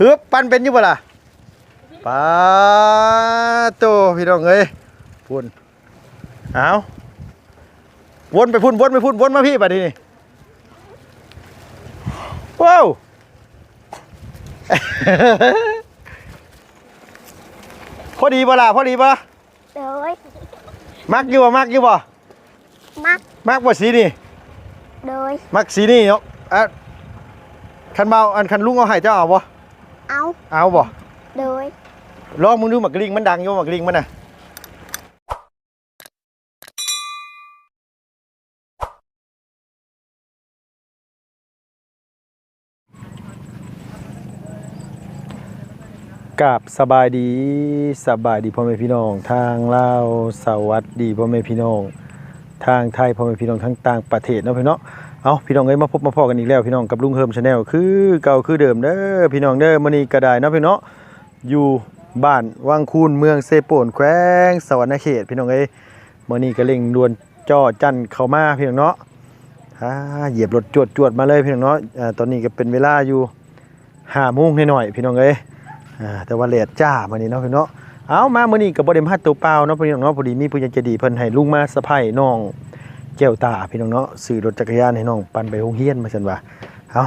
ฮึบปั้นเป็นอยู่บ่ล่ะป้าโตพี่น้องเอ้ยพุ่นเอาวนไปพุ่นวนไปพุ่นวนมาพี่บัดนี้นี่ว้าวพอดีบ่ล่ะพอดีบ่โดยมักอยู่บ่มักอยู่บ่มักมักบ่สีนี่โดยมักสีนี่เนาะอะคันเบาอันคันลุงเอาให้เจ้าเอาบ่ เอาเอาบ่โดยลองมึงดูหมักลิงมันดังอยู่หมักลิงมันน่ะกับสบายดีสบายดีพ่อแม่พี่น้อง ทางลาวสวัสดีพ่อแม่พี่น้อง ทางไทยพ่อแม่พี่น้องทั้งต่างประเทศเนาะพี่น้อง เอาพี่น้องเอ้ยมาพบมาพอกันอีกแล้วพี่น้องกับลุงเฮิมชาแนลคือเก่าคือเดิมเด้อพี่น้องเด้อมื้อนี้ก็ได้เนาะพี่เน้องอยู่บ้านวังคูนเมืองเซโปนแขวงสวรรณเขตพี่น้องเอ้ยมื้อนี้ก็เร่งด่วนจ่อจันเข้ามาพี่น้องเนาะอ่าเหยียบรถจวดจวดมาเลยพี่น้องเนาะอ่าตอนนี้ก็เป็นเวลาอยู่5โมงหน่อยๆพี่น้องเอ้ยอ่าแต่ว่าเลดจ้ามื้อนี้เนาะพี่น้องเอามามื้อนี้ก็บ่ได้มาตัวเปล่าเนาะพี่น้องเนาะพอดีมีผู้ใหญ่ใจดีเพิ่นให้ลุงมาสะใภ้น้อง แก้วตาพี่น้องเนาะซื้อรถจักรยานให้น้องปั่นไปโรงเรียนมาซั่นว่าเอา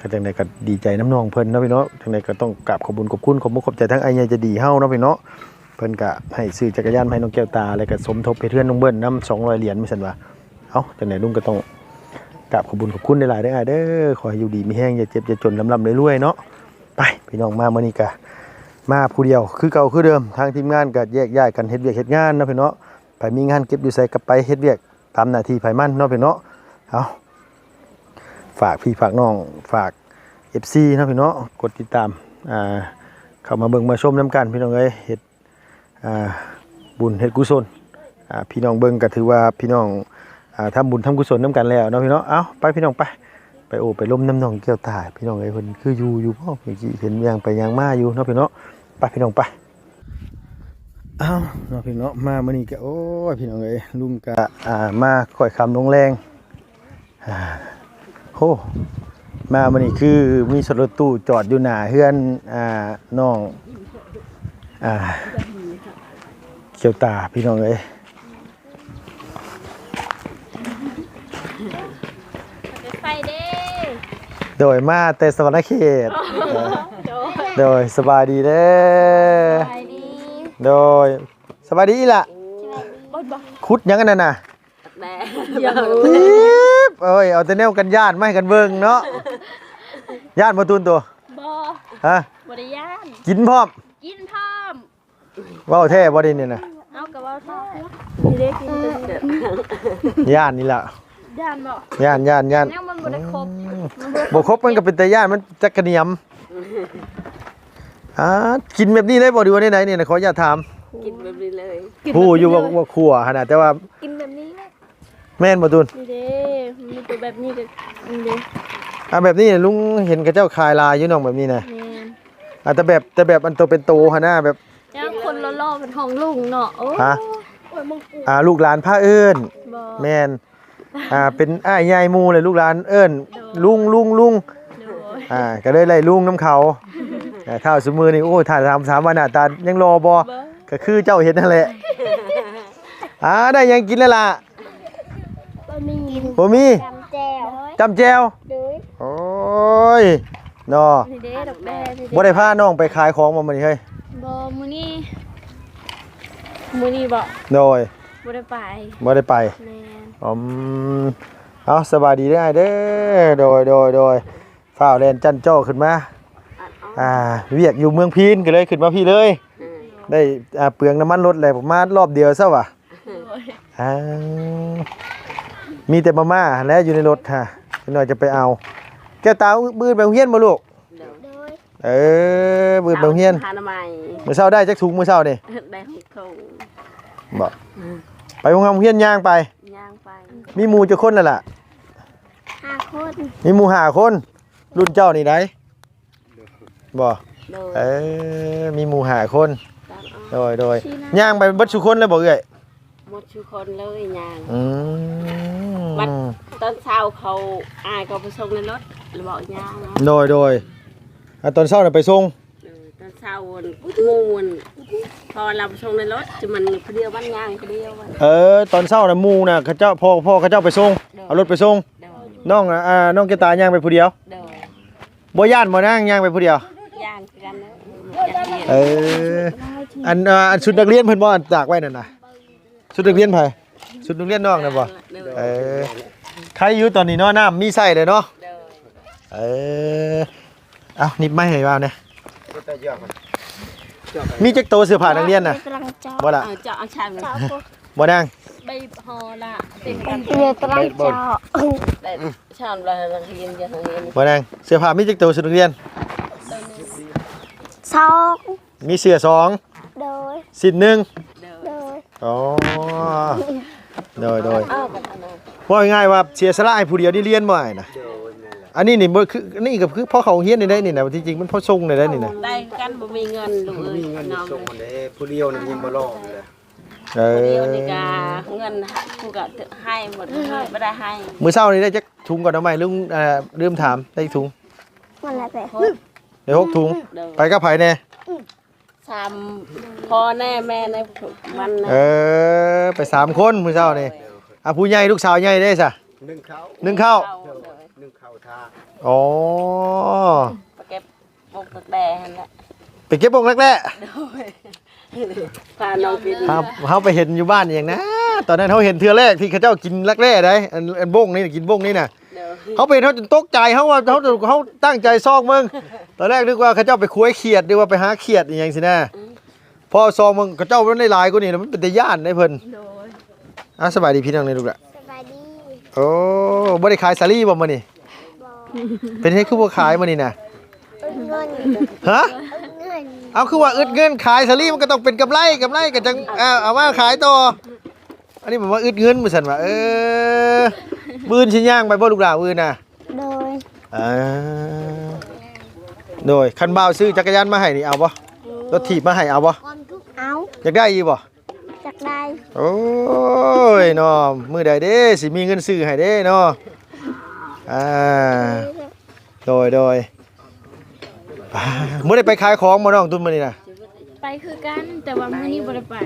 ก็จังไดก็ดีใจน้ำน้องเพิ่นเนาะพี่เนาะจังไดก็ต้องกราบขอบคุญขอบคุณขอบมุณขอบใจทั้งไอ้ใหญ่จะดีเฮาเนาะพี่เนาะเพิ่นก็ให้ซื้อจักรยานให้น้องแก้วตาแล้วก็สมทบเพื่อนน้องเบิ้ลนำ200เหรียญมาซั่นว่าเอาจังไดลุงก็ต้องกราบขอบคุญขอบคุณหลายๆเด้ออ้ายเด้อขอให้อยู่ดีมีแห้งอย่าเจ็บอย่าจนลำๆรวยๆเนาะไปพี่น้องมามื้อนี้ก็มาผู้เดียวคือเก่าคือเดิมทางทีมงานก็แยกย้ายกันเฮ็ดเวียกเฮ็ดงานเนาะพี่เนาะไปมีงานเก็บอยู่ไสก็ไปเฮ็ดเวียก ตามหน้าที่ไผมันเนาะพี่เนาะเอาฝากพี่ฝากน้องฝาก FC เนาะพี่เนาะกดติดตามอ่าเข้ามาเบิ่งมาชมน้ำกัน พี่น้องเอ้ยเฮ็ดอ่าบุญเฮ็ดกุศลอ่าพี่น้องเบิ่งก็ถือว่าพี่น้องอ่าทำบุญทำกุศลน้ำกันแล้วเนาะพี่เนาะเอาไปพี่น้องไปไปโอบไปล้มน้ำน้องแก้วตาพี่น้องเอ้ยเพิ่นคืออยู่อยู่พ่อเมื่อกี้เห็นยางไปยางมาอยู่เนาะพี่เนาะไปพี่น้องไป อ้าวเนาะพี่เนาะมามื้อนี้ก็โอ้ยพี่น้องเอ้ยลุงก็อ่ามาค่อยคำลงแรงอ่าโหมามื้อนี้คือมีรถตู้จอดอยู่หน้าเฮือนอ่าน้องอ่าเขียวตาพี่น้องเอ้ยไปเด้โดยมาแต่สวรรณเขตโดยสบายดีเด้อ โดยสบายดีอีหล่ะบดบ่คุดหยังกันนั่นน่ะแม่ปี๊บเอ้ยเอาแต่แนวกันญาติไม่กันเบิ่งเนาะญาติมาตุนตัวบ่ฮะบ่ได้ย่านกินพร้อมกินพร้อมเว้าแท้บ่ได้นี่น่ะเอากับว่าท้อนี่เด้กินเด้อญาตินี่ล่ะย่านบ่ญาติญาติญาติ แนวมันบ่ได้ครบบ่ครบมันก็เป็นแต่ญาติมันจักกระเนียม อ่ากินแบบนี้ได้บ่ดีว่าได้ไหนนี่นะขออย่าตถามกินแบบนี้เลย ผู้อยู่ว่าว่าครัวขนาดแต่ว่ากินแบบนี้แหละแม่นบ่ตุนนี่เด้มีตัวแบบนี้ก็นี่เด้อ่าแบบนี้ลุงเห็นกับเจ้าคายลายอยู่น้องแบบนี้นะแม่นอ่าแต่แบบแต่แบบอันโตเป็นโตหั่นน่ะแบบ แล้วคนล่อๆเป็นห้องลุงเนาะโอ้ฮะ โอ้ยมึงกูอ่าลูกหลานพาเอิ้น บ่แม่นอ่าเป็นอ้ายยายหมูเลยลูกหลานเอิ้น ลุงลุงลุงโดยอ่าก็เลยไล่ลุงน้ำเขา อ่าเท่าสมือนี่โอ้ยถ่ายถามสามวันหน้าตายังรอบ่บ่ก็คือเจ้าเห็นนั่นแหละอ่าได้ยังกินแล้วล่ะบะหมี่บ่มีจำแจ่วจำแจวโดยโอ้ยเนาะนี่เด้ดอกแด้นี่บ่เด้ได้พาน้องไปขายของมามื้อนี้เฮ้ยบ่มื้อนี้มื้อนี้บ่โดยบ่ได้ไปบ่ได้ไปแม่นอืมเอาสบายดีได้อเด้อโดยโดยโดยฝ้าวแลนจันเจ้าขึ้นมา อ่าเวียกอยู่เมืองพีนก็เลยขึ้นมาพี่เลย ได้อ่าเปลืองน้ำมันรถเลยผมมารอบเดียวซะว่ะอ่ามีแต่มาม่าและอยู่ในรถค่ะพี่หน่อยจะไปเอา แก้วตาบืนไปโรงเฮียนมาลูกโดยเออบืนไปโรงเฮียนหาหน้าไม้มื้อเช้าได้จักถุงมื้อเช้านี่ได้หกถุงบอกไปโรงเฮียนย่างไปย่างไปมีหมู่จะคนแล้วล่ะห้าคนมีหมู่ห้าคน รุ่นเจ้านี่ได้ บ่โดยเออมีหมู่ห้าคนตามเอาโดยโดยย่างไปเบัดสุคนเลยบ่เอ้ยหมดชุกคนเลยย่าง อืวัด มตอนเช้าเขาอายเขาไปส่งในรถแล้วบอกย่างเนาะโดยโดยอะตอนเช้าน่ะไปส่งเออตอนเช้าวันมูนพอเราไปชงในรถจะมันเพเดียวบ้านยางเพเดียววัน เออตอนเช้าน่ะหมู่น่ะเขาเจ้าพ่อพ่อเขาเจ้าไปส่งเอารถไปส่งเดินน้องน่ะอ่าน้องแกวตาย่างไปผู้เดียวเดินบ่ย่านบ่นางย่างไปผู้เดียว ย่างกันนะอยากเรียนเอออันอ่าอันชุดนักเรียนเพิ่นบ่อันตากไว้นั่นน่ะชุดนักเรียนไผชุดนักเรียนน้องน่ะบ่เดินเออใครอยู่ตอนนี้เนาะน้ำมีใส่เลยเนาะเดินเออเอานิบไม่ให้ว่าเนี่ยมีจักโตวเสื้อผ้านักเรียนน่ะกำลังเจาะบ่ล่ะเอาเจาะเอาชามเลยเจาะพวกบ่นางใบฮอละเป็นกันเรือกำลังเจาะแต่ชามเราเราเรียนจะทางเรียนบ่นางเสื้อผ้ามีจักโตวชุดนักเรียน สองมีเสื้อสองโดยสินหนึ่งเดินโดยอ๋อโดยโดยอ้าวกันอันนั้นว่าง่ายๆว่าเสียสละให้ผู้เดียวนี่เรียนบ่ได้นะอันนี้นี่บ่คือนี่ก็คือพ่อเขาเฮียนนี่ได้นี่นะที่จริงมันพ่อทรงนี่ได้นี่นะได้กันบ่มีเงินลูกเอ้ยเงินส่งคนเด้ผู้เดียวนี่ยิงบ่รอดเลยเอเดียวอนี่ก็เงินกูก็ให้หมดเลยไม่ได้ให้มื้อเช้านี่ได้จักถุงก่อนเอาใหม่ลุงเอ่อลืมถามได้ถุงมันอะไร ไปได้หกถุง เดินไปกับไผแน่สามพ่อแน่แม่ในมันนะเออ ไปสามคนมื้อเช้านี่อะผู้ใหญ่ลูกสาวใหญ่ได้ซะนึ่งเขานึ่งข้าวเอาเลยนึ่งเขาทาอ๋อ ไปเก็บปกตักแดงนั่นแหละไปเก็บบงแรกโดยพาน้องกินๆครับเฮาไปเห็นอยู่บ้านอย่างนะ ตอนนั้นเฮาเห็นเทื่อแรกที่เขาเจ้ากินแรกๆได้อันอันบงนี่น่ะกินบงนี่น่ะ เดี๋ยวเขาเป็นเขาจนตกใจเขาว่าเขาเขาตั้งใจซอกมึงตอนแรกนึกว่าเขาเจ้าไปคุยเขียดนึกว่าไปหาเขียดอหย่างสินะพอซองมึงเขาเจ้ามันได้หลายกว่านี่นะมันเป็นแต่ย่านได้เพิ่นโดยอะสบายดีพี่น้องเลยลูกละสบายดีโอ้บ่ได้ขายสาลี่บ่มื้อนี่บอกเป็นเฮ็ดคือบ่ขายมื้อนี่น่ะอึ้งเงินฮะอึ้งเงินเอาคือว่าอึดเงินขายสาลี่มันก็ต้องเป็นกำไรกำไรก็จังเอาเอามาขายต่ออันนี้ผมว่าอึดเงินมื้อซั่นว่าเออ บืนสิย่างไปบ่ลูกหลานบืนน่ะโดยอ่าโดยคันบ่าวซื้อจักรยานมาให้นี่เอาบ่รถถีบมาให้เอาบ่เอาอยากได้อีบ่จากได้โอ้ยเนาะมื้อใดเด้สิมีเงินซื้อให้เด้เนาะอ่าโดยโดยอ่ามื้อได้ไปขายของบ่น้องตุ้มมื้อนี้น่ะไปคือกันแต่ว่ามื้อนี้บ่ได้ไป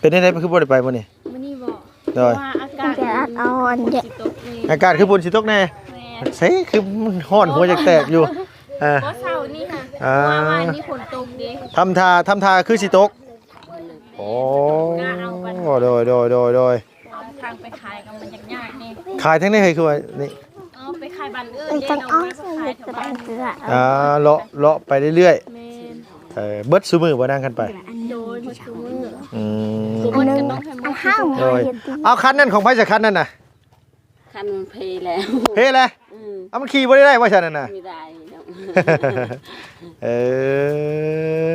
เป็นจังได๋คือบ่ได้ไปมื้อนี้มื้อนี้บ่ โดยว่าอากาศเดี๋ยวเอาอันเด็กสิตกนี่อากาศคือฝนสิตกแน่แม่เซ่คือมันร้อนหัวจะแตกอยู่อ่า เพราะเช้านี่ค่ะอ่าเพราะว่าวันนี้ฝนตกดิทำท่าทำท่าคือสิตกโอ้โดยโดยโดยโดยเอาทางไปขายกันมันยากๆนี่ขายทั้งนี้ให้คือว่านี่เอาไปขายบ้านอื่นมันเด้ต้องน้องเอามาก็ใส่ขายเห็แถดวกระบ้าดานษเสืออ่าเลาะเลาะไปเรื่อยแม่นๆเออเบิดซุมือบ่นั่งกันไป โดยบ่ชูมือ อืมทุกคนก็ต้องให้อัมันห้าวโดมายเห็ดดีเอาคันนั่นของไผสักคันนั่นน่ะคันมันเพลแล้วเฮ้เลยอืมเอามันขี่บ่ได้ได้ว่าฉันนั่นน่ะ ไม่ได้เนาะเออ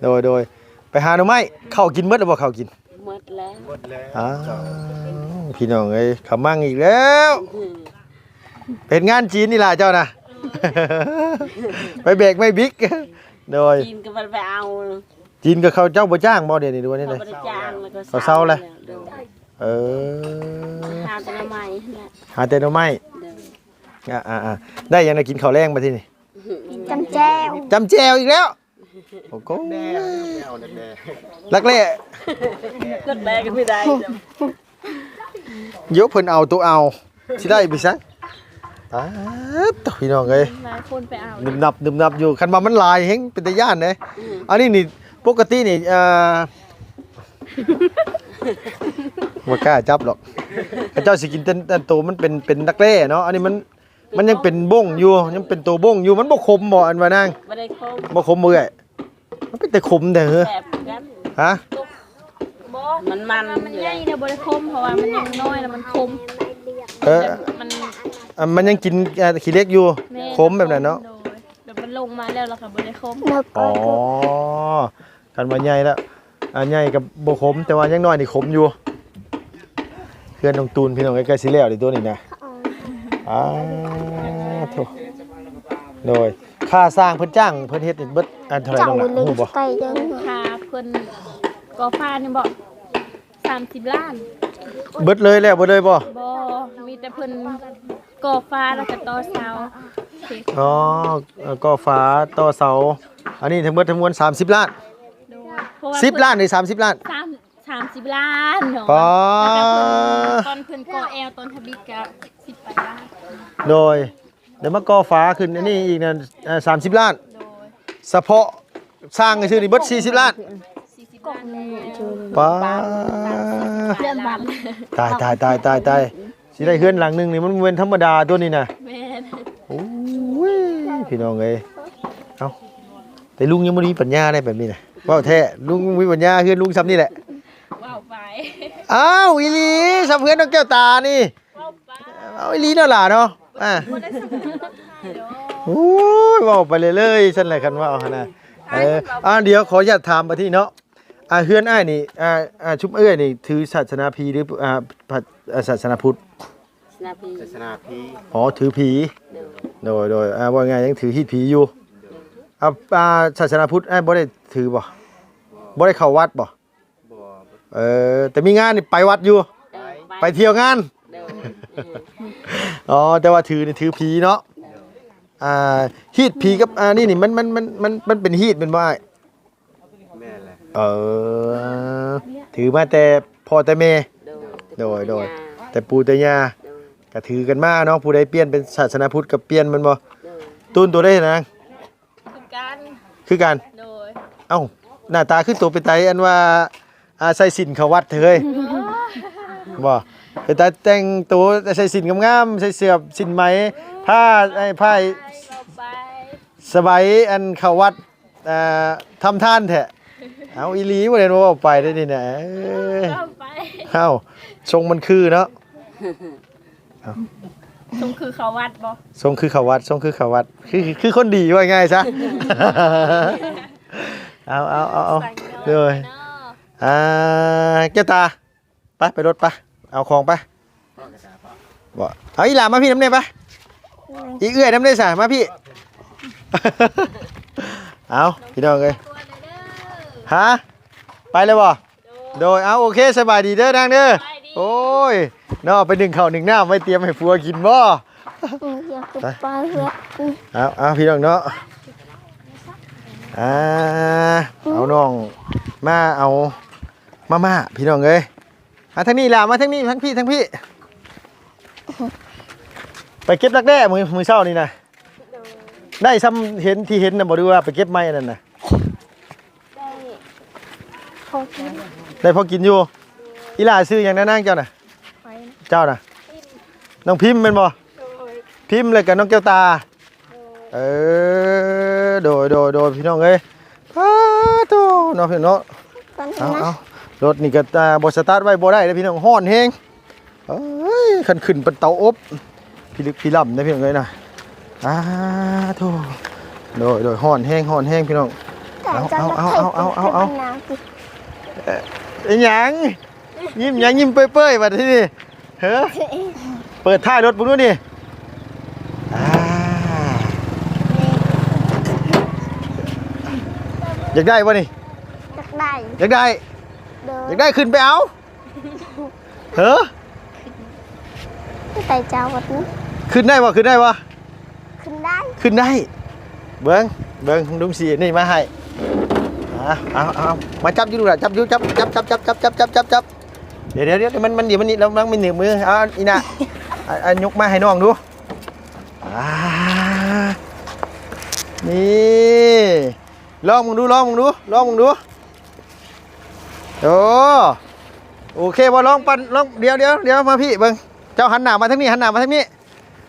โดยโดยไปหาหน่อไม้เข้าวกินเบิดหรือบ่เข้าวกินหมดแล้วหมดแล้วอ้าวพี่น้องเอ้ยขำมั่งอีกแล้ว อืมเป็นงานจีนนี่ล่ะเจ้านะ ไปเบรกไม่บิ๊ก โดยกินก็มันไปเอา จีนกับเขาเจ้าบ่จ้างบ่เดี๋ยวนี้ดูนี่เขาเลยบริจางแล้วก็เขาเศร้าเลยเดี๋ยวเออหาแต่ละไม้นั่นแหละหาแต่หน่อไม้เดี๋ยวอ่าอ่าได้ยังได้กินข้าวแรงมาที่นี่จำแจ้วจำแจวอีกแล้วโอ้โหแน่เอาแน่ลักเล่ก็แบกก็ไม่ได้จ้ะยกเพิ่นเอาตัวเอาสิได้บิซักตาตพี่น้องเอ้ยหลายคนไปเอา นึบนับนึบนับอยู่คันมามันหลายเฮงเป็นตาย่านเด้อันนี้นี่ ปกตินี่เอ่อบ่กล้าจับหรอกเขาเจ้าสิกินแต่แต่ตัวมันเป็นเป็นนักเล่เนาะอันนี้มันมันยังเป็นบ้งอยู่ยังเป็นตัวบ้งอยู่มันบ่คมบ่อันว่านางไม่ได้ครบบ่คมมือไอ้มันเป็นแต่ขมแต่เฮ้อแบบกันฮะบ่มันมันมันอยู่ใหญ่เนี่ยบ่ได้คมเพราะว่ามันยังน้อยแล้วมันคมเออมันอะมันยังกินอะขี้เล็กอยู่แม่ขมแบบนั้นเนาะโดยแบบมันลงมาแล้วแล้วก็บ่ได้คมนกอ๋อ กันว่าใหญ่แล้วอะใหญ่กับบ่ขมแต่ว่ายังน้อยนี่ขมอยู่เพื่อนน้องตูนพี่น้องใกล้ๆสิแล้วดิตัวนี้นะอ้าโถโดยค่าสร้างเพิ่นจ้างเพิ่นเฮ็ดนี่เบิดอันเท่าไหร่เจ้าน้องเลล่ะยฮู้บ่ไก่ยังพาเพิ่นก่อฟ้านี่บ่30ล้าน เบิดเลยแล้วเบิดเลยบ่บ่มีแต่เพิ่นก่อฟ้าแล้วก็ต่อเสาเทอ๋อก็ฟ้าต่อเสาอันนี้ทั้งหมดทั้งมวล30ล้านโดยเพ ราะว่า10ล้านหรือ30ล้าน สามสามสิบล้านเนาะปอแล้วก็เพิ่นตอนเพิ่นก่อแอลตอนทบิกก็สิบไปล้านโดยเดี๋ยวมาก่อฟ้าขึ้นอันนี้อีกนะเอ่อ30ล้านโดยเฉพาะสร้างก็ชื่อนี่เบิด40ล้านสี่สิบล้านแล้วป้าเรื่องบัตรตายตายตายตายตายสิได้เฮือนหลังหนึงนี่มันเป็นธรรมดาตัวนี้น่ะแม่นโอ้ยพี่น้องเอ้ยเอ้าแต่ลุงยังบ่มีปัญญาได้แบบนี้น่ะเว้าแท้ลุงมีปัญญาเฮือนลุงซ้ำนี่แหละว้าวไปอ้าวอีหลีซ้ำเฮือนน้องแก้วตานี่ว้าวไปเอาอีหลีเนาะล่ะเนาะอ่าโอ้ยเว้าไปเลยเลยๆฉันแหละคันว่าเอาหั่นน่ะเอออ่าเดี๋ยวขออนุญาตถามมาที่เนาะอ่าเฮือนอ้ายนี่อ่าอ่าชุบเอ้ยนี่ถือศาสนาพีหรืออ่าพระอ่าศาสนาพุทธสนาพีศาสนาพีอ๋อถือผีเดินโดยโดยอ่าว่าไงยังถือฮีดผีอยู่ อ่าอ่าศาสนาพุทธอ้ายบ่ได้ถือบ่บ่ได้เข้าวัดบ่บ่เออ แต่มีงานนี่ไปวัดอยู่เดินไปเที่ยวงานเดินอ๋อ แต่ว่าถือนี่ถือผีเนาะ อ่า ฮีดผีกับ อ่า นี่นี่มันมันมันมันมันเป็นฮีดเป็นว่าแม่แหละเออ ถือมาแต่พ่อแต่แม่เดินโดยโดย แต่ปู่แต่ย่าเดินก็ถือกันมาเนาะ ผู้ใดเปลี่ยนเป็นศาสนาพุทธกับเปลี่ยนมันบ่เดินตูนตัวได้นะคือ กันคือกัน โดยเอ้าหน้าตาคือตัวเป็นไตอันว่าอาใส่สินเขาวัดเถอะเฮ้ยบ่เป็นตาแต่งตัวใส่สินงามๆใส่เสื้อสินไหมผ้าไอ้ผ้าว้าวไปสบายอันเขาวัดเอ่อทำท่านแท้เอาอีหลีบ่ได้ว่าเอาไปได้นี่นะเอ้ยว้าวไป เอ้าทรงมันคือเนาะต รงคือเขาวัดบ่ทรงคือเขาวัดทรงคือเขาวัด คือคือคือคนดีว่าง่ายซะ เอาเอาเอาเอา สั่งเลเนาะยเนาะอ่าแก้วตาไปไปรถไปเอาของไปบ่เอาอีหลามาพี่น้ำเนี่ยไปอีเอื้อยน้ำเนี่ยสามาพี่ เอาพี่น้องเลยตัวเด้อ ฮะไปเลยบ่โดยเอาโอเคสบายดีเด้อนางเด้อโอ้ย เนาะไปหนึ่งข้าวหนึ่งน้ำไว้เตรียมให้ผัวกินบ่อืมอยากกินปลาเหือกอืมเอาเอาพี่น้องเนาะอ่าเอาน้องมาเอามาม่าพี่น้องเอ้ยมาทางนี้ล่ะมาทางนี้ทั้งพี่ทั้งพี่ ไปเก็บรักแด้มือมือเช้านี่นะได้ซ้ำเห็นที่เห็นนะบอกดูว่าไปเก็บไม้อันนั่นนะได้พอกินได้พอกินอยู่อีหลาซื้ออย่างนั้นนั่งเจ้าน่ะไป เจ้าน่ะน้องพิมพ์เป็นบ่พิมพ์เลยกับน้องแก้วตา เออโดยโดยโดยพี่น้องเอ้ยพาโตเนาะพี่น้องตอนเอานี้เอานะรถนี่ก็อ่าบ่สตาร์ทไว้บ่ได้เด้อพี่น้องฮ้อนแฮงเอ้ยคันขึ้นเป็นเตาอบพี่ลึกพี่ล่ำนะพี่น้องเอ้ยนะอ่าโธ่โดยโดยฮ้อนแฮงฮ้อนแฮงพี่น้องแต่จะเอาจะเอาเอาเอาเอาให้น้ำสิไอ้หยังยิ้มหยังยิ้มเปื่อยๆบัดที่นี่ เฮ้อเปิดท้ายรถบุ้งดูนี่อ่าอยากได้บ่นี่อยากได้อยากได้เดิอยานกได้ขึ้นไปเอาเฮ้อไปเจ้าวัดนี้ขึ้นได้บ่ขึ้นได้บ่ขึ้นได้ขึ้นได้ เบิ้งเบิ้งลุงสีนี่มาให้เอาเอาเอามาจับอยู่ดูละจับอยู่จับจับจับจับจับจับจับจับจับ เดี๋ยวเดี๋ยวเดี๋ยวมันมันเดี๋ยวมันนี่แล้วมันมันเหนียวมือเอาอีน่ะอะอะยกมาให้น้องดูอ่านี่ลองมึงดูลองมึงดูลองมึงดูโอ้โอเคบ่ลองปั่นลองเดี๋ยวเดี๋ยวเดี๋ยวมาพี่เบิ้งเจ้าหันหน้ามาทางนี้หันหน้ามาทางนี้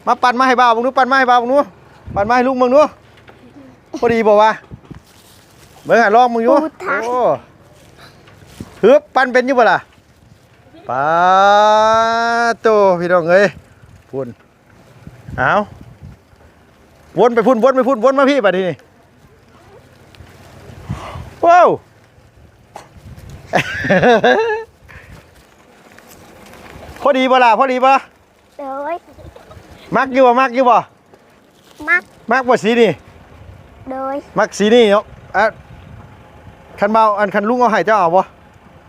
มาปั่นมาให้บ่าวมึงดูปั่นมาให้บ่าวมึงดูปั่นมาให้ลุงมึงดูพอดีบอกว่าเบิ่งอะลองมึงอยู่โอ้ฮึบปั่นเป็นอยู่บ่ล่ะ ปาโตพี่น้องเอ้ยพุ่นเอาวนไปพุ่นวนไปพุ่นวนมาพี่บัดนี้ว้าวพอดีบ่ล่ะพอดีบ่เดินมักอยู่บ่มักอยู่บ่มักมักบ่สีนี่เดินมักสีนี่เนาะอะคันเบาอันคันลุงเอาให้เจ้าเอาบ่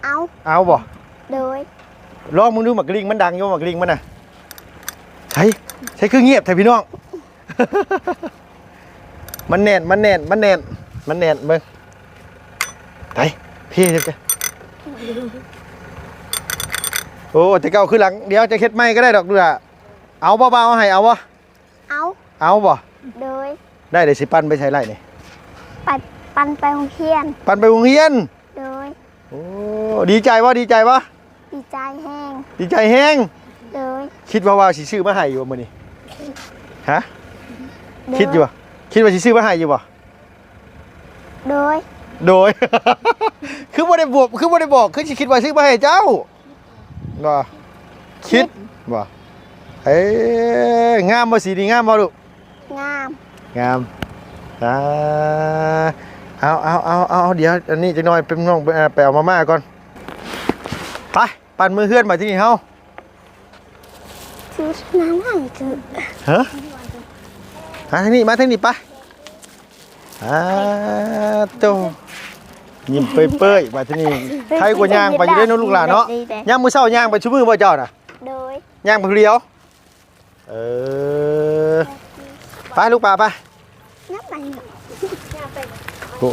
เอาเอาบ่เดิน ลองมึงดูหมักลิงมันดังอยู่หมักลิงมันน่ะใช่ใช่คือเงียบแท้พี่น้อง มันแน่นมันแน่นมันแน่นมันแน่นเบิ่งไปพี่เดี๋ยวจะโอ้จะเก้าขึ้นหลังเดี๋ยวจะเฮ็ดไม่ก็ได้ดอกดูล่ะเอาเบาๆให้เอาบ่เอาเอาบ่โดยได้เดี๋ยวสิปั้นไปใช้ไรนี่ปัดปันไปโรงเรียน ปั้นไปโรงเรียนโดย โอ้ดีใจวะดีใจวะ ดีใจแห้งดีใจแฮงโดยคิดว่าว่าสิซื้อมาให้อยู่บ่มื้อนี้ฮะโคิดอยู่บ่คิดว่าสิซื้อมาให้อยู่บ่โดย โดย คือบ่ได้บอกคือบ่ได้บอกคือสิคิดว่าซื้อมาให้เจ้าบ่คิดบ่เอ้ยงามบ่สีนี่งามบ่ลูกงาม งามอ่าเอาเอาเอาเอาเดี๋ยวอันนี้จักหน่อยเป็นน้องไปเอาไปเอามาม่าก่อนไปปั่นมือเฮือนมาที่นี่เฮาซื้อน้ำให้คือฮะมาทางนี้มาทางนี้ไปอ่าโตยิ้มเปื่อยๆมาที่นี่ใครกว่าย่างไปอยู่ได้เนาะลูกหลานเนาะย่างมื้อเช้าย่างไปชุมือบ่เจ้าน่ะโดยย่างไปผู้เดียวเออไปลูกป่าไปนับไปเนาะโอ้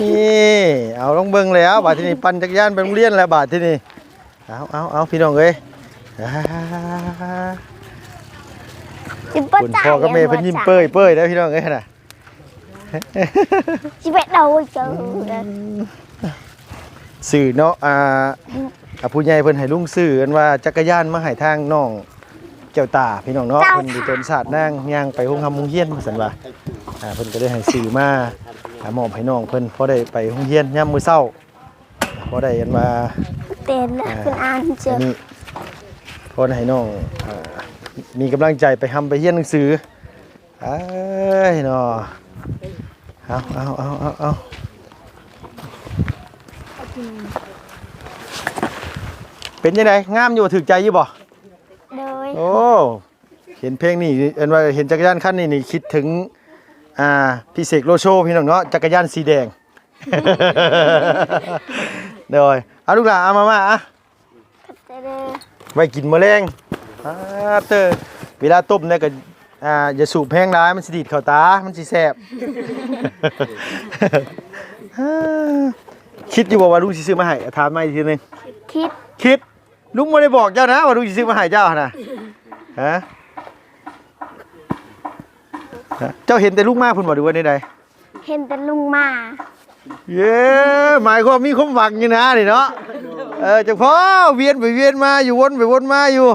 นี่เอาลงเบิ่งแล้วบาดที่นี่ปั่นจักรยานไปโรงเรียนแล้วบาดที่นี่เอาเอาเอาพี่น้องเอ้ยอ่าจิ้มเปิ้ลคุณจ่ายพ่อกับแม่เพิ่นยิ้มเป้ยเป้ยแล้วพี่น้องเอ้ยน่ะจิ้มเป็ดเราเจอสื่อเนาะอ่าอ่าผู้ใหญ่เพิ่นให้ลุงสื่อกันว่าจักรยานมาให้ทางน้อง เจ้าตาพี่น้องเนาะเพิ่นอยู่ต้นศาสตร์นางย่างไปโรงทำโรงเรียนว่าซั่นว่าอ่าเพิ่นก็ได้ให้สื่อมาอ่ามอบให้น้องเพิ่นพอได้ไปโรงเรียนยามมื้อเช้าพอได้กันว่าเต้นแล้วคุณอ่านเจอัอนนี้พอได้ให้น้องอ่ามีกำลังใจไปทำไปเรียนหนังสือเอ้ยเนาะเอาเอาเอาเอาเอาเป็นยังไงงามอยู่ถึกใจอยู่บ่โดยโอ้ เห็นเพลงนี่เอ็นว่าเห็นจักรยานคันนี้นี่คิดถึง อ่าพี่เสกโลโชพี่น้องเนาะจักรยานสีแดงเดี๋ยวเอาลูกหลานเอามามาอะเจอไว้กินแมลงอ่าเตอเวลาต้มเนี่ยก็อ่าอย่าสูบแห้งร้ายมันสิดีดเข้าตา มันสิแสบคิดอยู่บ่ว่าลุงสิซื้อมาให้ถามมาอีกทีหนึงคิด คิดลุงไม่ได้บอกเจ้านะว่าลุงสิซื้อมาให้เจ้านะ ฮะฮะเจ้าเห็นแต่ลูกมาพุ่นบ่ดูว่าในใดเห็นแต่ลุงมา เย้หมายความมีความหวังอยู่นะนี่เนาะเออจังพ่อเวียนไปเวียนมาอยู่วนไปวนมาอยู่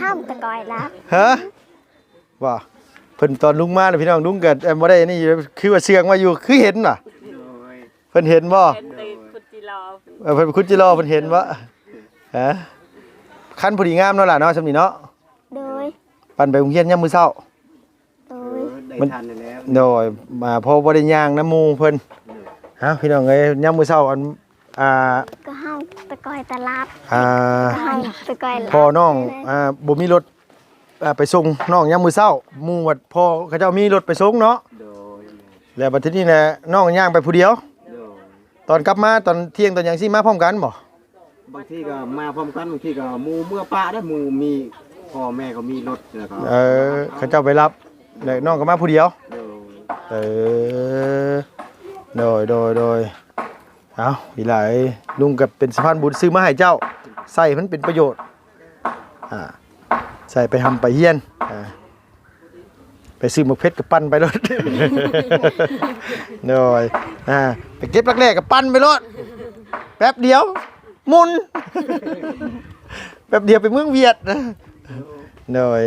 ห้ามตะกอยรับ ฮะว่าเพิ่นตอนลุงมาน่ะพี่น้องลุงเกิดเอ็มบ่ได้นี่อยู่คือว่าเสียงมาอยู่คือเห็นป่ะเพิ่นเห็นบ่เป็นตีพุทธิรอเออเพิ่นคุณจิรอเพิ่นเห็นบ่ฮะคันพอดีงามเนาะล่ะเนาะสำนี้เนาะโดย ปั่นไปโรงเรียนยามมื้อเช้า โดยได้มัน ทันแล้วโดยมาพอบ่ได้ย่างน้ำหมู่เพิ่นฮะพี่น้องเอ้ยยามมื้อเช้าอันอ่าก็ห้ามตะกอยตะลับอ่าก็ห้ามตะกอยรับพ่อน้องอ่าบ่มีรถอ่าไปส่งน้องยามมื้อเช้าหมู่ว่าพ่อเขาเจ้ามีรถไปส่งเนาะโดยแล้วบัดทีนี้แหละน้องย่างไปผู้เดียว โดยตอนกลับมาตอนเที่ยงตอนหยังสิมาพร้อมกันบ่บางทีก็มาพร้อมกันบางทีก็หมู่เมื่อป้าได้หมู่มี พ่อแม่ก็มีรถแล้วก็เออเขาเจ้าไปรับแล้วน้องก็มาผู้เดียวโดยเออ โดยโดยโดยเอาอีหลายลุงกับเป็นสะพานบุญซื้อมาให้เจ้า ใส่มันเป็นประโยชน์ อ่า ใส่ไปทำไปเฮียน อ่า ไปซื้อหมกเพชรกับปั้นไปรถ โดยอ่า ไปเก็บรักแรกกับปั้นไปรถ แป๊บเดียวหมุน แป๊บเดียวไปเมืองเวียดนะ โดย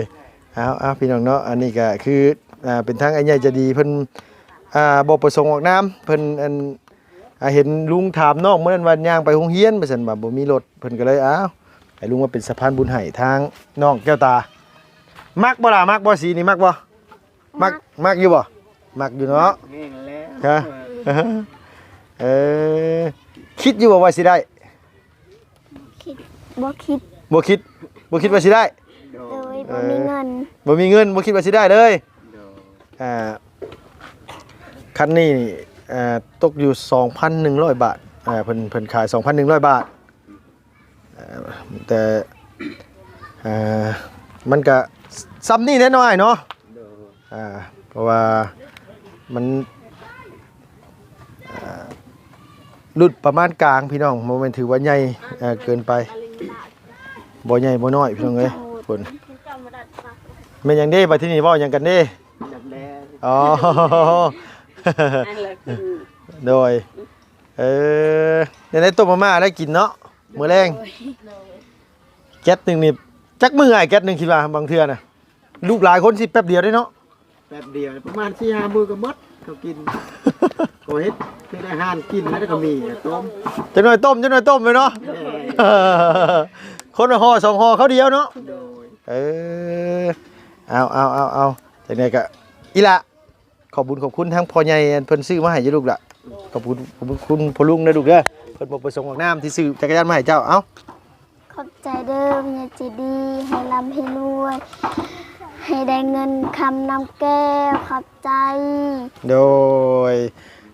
เอาเอาพี่น้องเนาะอันนี้ก็คืออ่าเป็นทางไอ้ใหญ่ใจะดีเพิ่นอ่าบ่ประสงค์ออกน้ำเพิ่นอันอ่าเห็นลุงถามน้องเมื่อนั้นวันย่างไปโรงเรียนไปซั่นว่าบ่มีรถเพิ่นก็เลยอ้าวให้ลุงมาเป็นสะพานบุญให้ทางน้องแก้วตา มักบ่ล่ะมักบ่สีนี่มักบ่มักมักอยู่บ่มักอยู่เนาะแห้งแล้วฮะ เออคิดอยู่บ่ว่าสิได้บ่คิดบ่คิดบ่คิดว่าสิได้โดโดยย บ่มีเงินบ่มีเงินบ่คิดว่าสิได้เลยโดยอ่าคันนี้อ่าตกอยู่ 2,100 บาทอ่าเพิ่นเพิ่นขาย 2,100 บาทอ่าแต่อ่ามันก็ซ้ำนี่แน่น้อยเนาะโดยอ่าเพราะว่ามันอ่ารุ่นประมาณกลางพี่น้องโมเมนถือว่าใหญ่อ่าเกินไปบ่ใหญ่บ่น้อยพี่น้องเอ้ยฝน แม่นหยังเด้บัดที่นี่เว้าหยังกันเด้จับแลอ๋อ อันละคือโดย เออในได้ต้มมาม่าได้กินเนาะมื้อแรงแก๊สหนึงนี่จักมื้อไอ้แก๊สหนึงคิดว่าบางเทื่อน่ะลูกหลายคนสิแป๊บเดียวได้เนาะ แป๊บเดียวประมาณ4 5มื้อก็หมดเขากินก็เฮ็ดคืออาหารกินแล้วก็มีต้มจะหน่อยต้มจะหน่อยต้มไปเนาะคนละห่อสองห่อเขาเดียวเนาะ โดยเออ เอาเอาเอาเอาจากนี้ก็อีละขอบบุญขอบคุณทั้งพ่อใหญ่อันเพิ่นซื้อมาให้เจ้าลูกละขอบคุณขอบคุณพ่อลุงนะลูกเด้อเพิ่นบ่ประสงค์ออกน้ำที่ซื้อจักรยานมาให้เจ้าเอ้าขอบใจเดิมอย่าจีดี ให้ร่ำให้รวย ให้ได้เงินคำนำแก้วขอบใจ โดย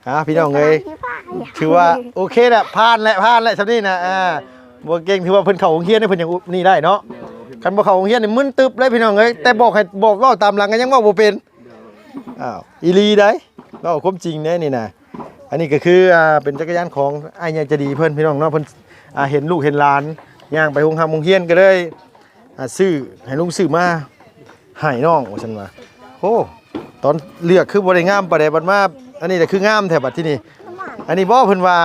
อ่าพี่น้องเอ้ยพี่ฝ่ายถือว่าโอเคแหละผ่านแหละผ่านแหละซำนี้นะอ่าบ่เก่งถือว่าเพิ่นเข้าโรงเรียนได้เพิ่นยังอุนี่ได้เนาะ คันบ่เข้าโรงเรียนนี่มึนตึบเลยพี่น้องเอ้ยแต่บอกให้บอกเว้าตามหลังก็ยังเว้าบ่เป็นอ้าวอีหลีได้เว้าความจริงแน่นี่นะอันนี้ก็คืออ่าเป็นจักรยานของอ้ายใหญ่ใจะดีเพิ่นพี่น้องเนาะเพิ่นอ่าเห็นลูกเห็นหลานย่างไปโรงทำโรงเรียนก็เลยอ่าซื้อให้ลุงซื้อมาให้น้องว่าซั่นว่าโอ้ตอนเลือกคือบ่ได้งามปานใดบัดมาอันนี้แหละคืองามแท้บัดที่นี่ อันนี้บ่เพิ่นว่า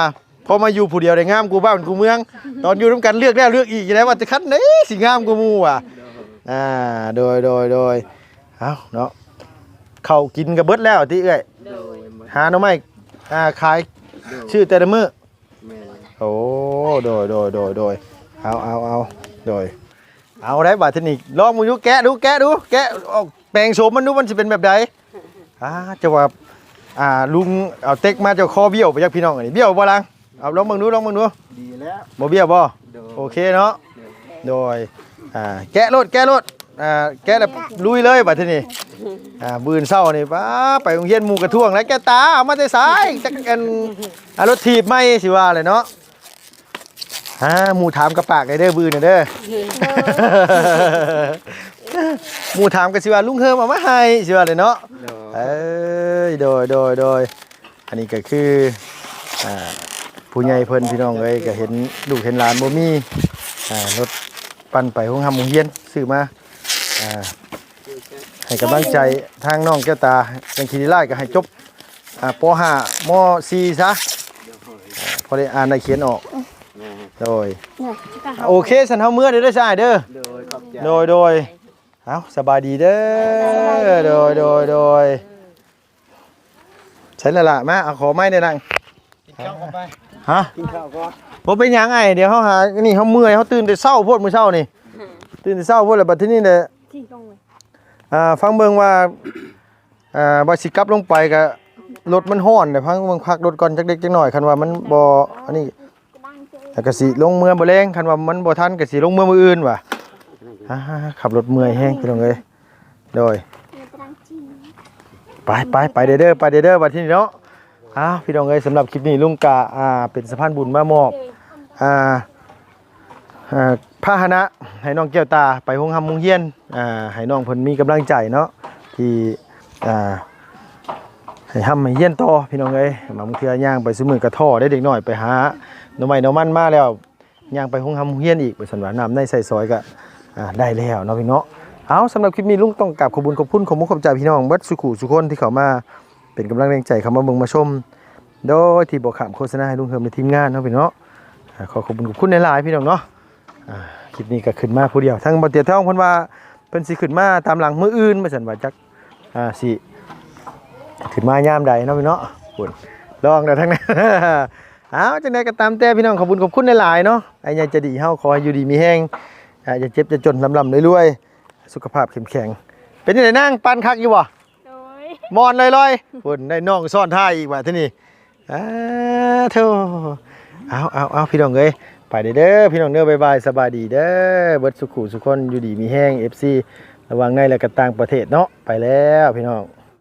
พอมาอยู่ผู้เดียวได้งามกูบ้านกูเมือง ตอนอยู่นํกันเลือกแล้วเลือกอีกได้ว่าจะคันไหนสิงามกูมู่ว่ะอ่าโดยโดยโดยเอาเนาะเขากินกับเบิดแล้วติเอ้ยโดยหาหน่อไม้อ่าขายชื่อแต่ละมือโอ้โดยโดยโดยโดยเอาเอาเอาโดยเอาได้บัดทีนี้ลองมึงดูแกะดูแกะดูแกะออกแปลงโฉมมันดูมันสิเป็นแบบใดอ่าจะว่าอ่าลุงเอาเต็กมาจ้าคอเบี้ยวไปยักพี่น้องอันนี้เบี้ยวบ่ล่ะ เอาลองมึงดูลองมึงดูดีแล้วบ่เบี้ยวบ่โดยโอเคเนาะโดยอ่าแกะรถแกะรถอ่าแกะแล้วลุยเลยบัดทีนี้อ่าบืนเศร้านี่ป้าไปโรงเรียนหมู่กระท่วงแล้วแกตาเอามาแต่สายจักกันอ่ารถถีบไม่สิว่าเลยเนาะอ่าหมู่ถามกระปากไอ้เด้อบืนน่ะเด้อหมู่ถามก็สิว่าลุงเฮิมเอามาให้สิว่าเลยเนาะโดยเอ้ยโดยโดยโดยอันนี้ก็คืออ่า ผู้ใหญ่เพิ่นพี่น้องเอ้ยก็เห็นลูกเห็นหลานบ่มีอ่ารถปั่นไปห้องทำโรงเรียนซื้อมาอ่าให้กำลังใจทางน้องแก้วตาจังคีดีไล่ก็ให้จบอ่าป .5 ม .4 ซะอ่าพอได้อ่านได้เขียนออกโดยโอเคสันเฮาเมื่อเด้อเด้อชายเด้อโดยโดยโดยเอาสบายดีเด้อโดยโดยโดยใช่ละล่ะมาเอาขอไม้ได้นังกินข้าวก่อนไป ฮะกินข้าวก่อนบ่เป็นหยังไงเดี๋ยวเขาหานี่เขาเมื่อยเขาตื่นแต่เช้าโพดมื้อเช้านี่ ตื่นแต่เช้าโพดแล้วบัดทีนี้เนี่ยที่ตรงเลยอ่าฟังเบิ่งว่าอ่าบ่สิกลับลงไปก็รถมันฮ้อนเดี๋ยวพังเบิ่งพักรถก่อนจักเล็กจักหน่อยคันว่ามันบ่อันนี้แล้วก็สิลงเมืองบ่แรงคันว่ามันบ่ทันก็สิลงเมืองมื้ออื่นว่ะอ่าขับรถเมื่อยแฮงพี่น้องเอ้ยโดยไปไปไปเด้อเด้อไปเด้อเด้อบัดทีนี้เนาะ อ้าวพี่น้องเอ้ยสำหรับคลิปนี้ลุงกะอ่าเป็นสะพานบุญมามอบอ่าอ่าพาหนะให้น้องแก้วตาไปห้องทำมุงเฮียนอ่าให้น้องเพิ่นมีกำลังใจเนาะที่อ่าให้ทำให้เฮียนต่อพี่น้องเอ้ยบางเทื่อย่างไปซื้อมือกระท่อได้เด็กหน้อยไปหาหน่อไม้หน่อมันมาแล้วย่างไปห้องทำมุงเฮียนอีกไปสันว่าน้ำในใส่ซอยก็อ่าได้แล้วเนาะพี่เนาะเอาสำหรับคลิปนี้ลุงต้องกราบขอบคุญขอบคุณขอบมุณขอบใจพี่น้องเบิดสุขุสุคนที่เขามา เป็นกำลังแรงใจเขามาเบิ่งมาชม โดยที่บอกขามโฆษณาให้ลุงเฮิมในทีมงานเนาะพี่เนาะขอขอบคุณขอบคุณในหลายพี่น้องเนาะอ่าคลิปนี้ก็ขึ้นมาผู้เดียวทั้งบ่เตียท่องพิ่นว่าเพิ่นสิขึ้นมาตามหลังมืออื่นมาสันว่าจักอ่าสิขึ้นมายามใดเนาะพี่เนาะพุ่นลองแล้วทั้งนั้นเอาจังไดก็ตามแต่พี่น้องขอบคุณขอบคุณในหลายเนาะไอ้ใหญ่จะดีเฮาขอให้อยู่ดีมีแฮงอ่าอย่าเจ็บอย่าจนลำๆรวยๆสุขภาพเข้มแข็งเป็นยังไงนั่งปันคักอยู่บ่ มอนลอยๆพุ่นได้น้องซ่อนท่าอีกว่าที่นี่อ้าโธ่เอาเอาเอาพี่น้องเอ้ยไปเด้อพี่น้องเด้อบายบายสบายดีเด้อเบิร์ดสุขุสุขคนอยู่ดีมีแห้งเอฟซีระวังในและก็ต่างประเทศเนาะไปแล้วพี่น้อง